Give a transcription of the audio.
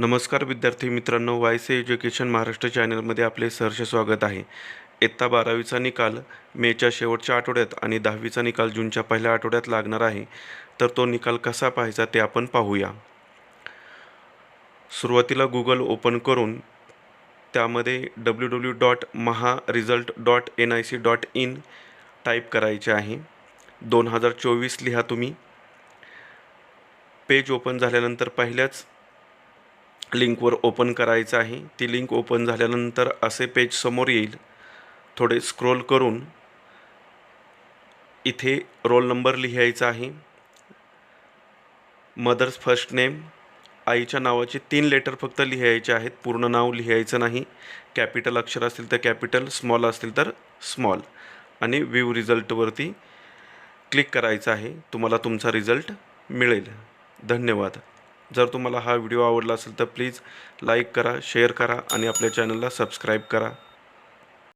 नमस्कार विद्यार्थी मित्रांनो वाय सी एज्युकेशन महाराष्ट्र चॅनलमध्ये आपले सहर्ष स्वागत आहे. इयत्ता बारावीचा निकाल मेच्या शेवटच्या आठवड्यात आणि दहावीचा निकाल जूनच्या पहिल्या आठवड्यात लागणार आहे. तर तो निकाल कसा पाहायचा ते आपण पाहूया. सुरुवातीला गुगल ओपन करून त्यामध्ये W W dot Maha result dot N I C dot in type करायचे आहे. दोन हजार चोवीस लिहा तुम्ही. पेज ओपन झाल्यानंतर पहिल्याच लिंकवर ओपन करायचं आहे. ती लिंक ओपन झाल्यानंतर असे पेज समोर येईल. थोडे स्क्रोल करून इथे रोल नंबर लिहायचा आहे. Mother's first name. आईच्या नावाचे तीन लेटर फक्त लिहायचे आहेत. पूर्ण नाव लिहायचं नाही. कॅपिटल अक्षर असतील तर कॅपिटल स्मॉल असतील तर स्मॉल. आणि व्ह्यू रिझल्टवरती क्लिक करायचं आहे. तुम्हाला तुमचा रिझल्ट मिळेल. धन्यवाद. जर तुम्हाला हा व्हिडिओ आवडला असेल तर प्लीज लाईक करा शेअर करा आणि आपल्या चॅनलला सबस्क्राईब करा.